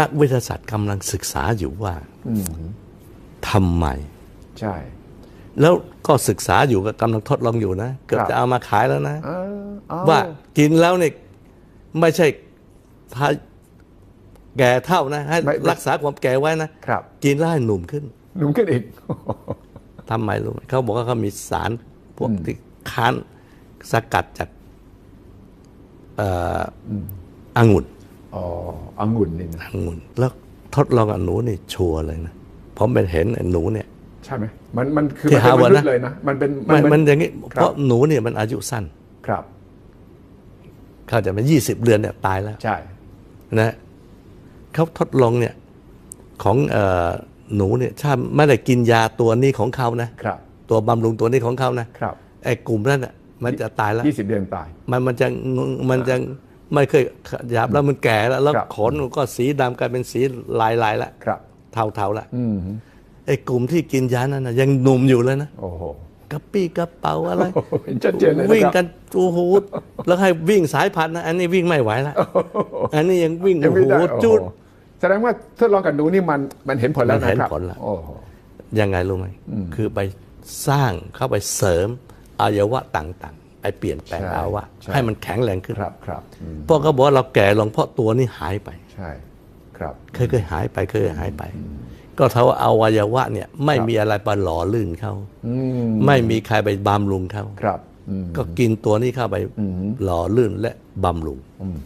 นักวิทยาศาสตร์กำลังศึกษาอยู่ว่าทำไม ใช่ แล้วก็ศึกษาอยู่ก็กำลังทดลองอยู่นะ เกือบครับจะเอามาขายแล้วนะเออเอว่ากินแล้วเนี่ยไม่ใช่ทา แก่เท่านะให้ไม่ไม่รักษาความแก่ไว้นะครับ กินแล้วให้หนุ่มขึ้นหนุ่มขึ้นอีก ทำไมรู้ไหมเขาบอกว่าเขามีสารพวกที่ค้านสกัดจากเอ่ออองุ่นอ๋อองุ่นนี่นะองุ่นแล้วทดลองกับหนูนี่ชัวร์เลยนะผมไปเห็นไอ้หนูเนี่ย ใช่ไหมมันมันคือที่มันเป็นม Harvard นุษนะย์เลยนะ มันเป็นมันมันอย่างนี้ครับเพราะหนูเนี่ยมันอายุสั้น ครับ เขาจะมายี่สิบเดือนเนี่ยตายแล้ว ใช่ นะ เขาทดลองเนี่ยของเออหนูเนี่ยถ้าไม่ได้กินยาตัวนี้ของเขานะครับ ตัวบำรุงตัวนี้ของเขานะครับไอ้กลุ่มนั้นน่ะมันจะตายแล้วยี่สิบเดือนตาย มันมันจะงงมันจะไม่เคยหยาบแล้วมันแก่แล้วแล้วครับขนมันก็สีดำกลายเป็นสีลายลายๆแล้วครับเทาเทาๆแล้วอืมไอ้กลุ่มที่กินยานั้นนะยังหนุ่มอยู่เลยนะโอ้โหกระปี้กระเป๋าอะไรโอ้โหเห็นชัดเจนเลยนะครับวิ่งกันโอ้โหแล้วให้วิ่งสายพันธุ์นะอันนี้วิ่งไม่ไหวแล้วอันนี้ยังวิ่งยังโอ้ไม่โหได้โอ้โหจุด แสดงว่าทดลองกับหนูนี่มันมันเห็นผลแล้วมันนะเห็นครับผลแล้วโอ้โห ยังไงรู้ไหมคือไปสร้างเข้าไปเสริมอวัยวะต่างๆ ไปเปลี่ยนแปลงใช่อวัยวะใช่ ให้มันแข็งแรงขึ้นครับครับอืมเพราะเขาบอกว่าเราแก่ลงเพราะตัวนี้หายไป ใช่ครับ เคยเคยหายไปเคยหายไป ก็เท่าว่าอวัยวะเนี่ยไม่มีอะไรไปหล่อลื่นเขาอืมไม่มีใครไปบำรุงเขาครับอืม ก็กินตัวนี้เข้าไปหล่อลื่นและบำรุง อืม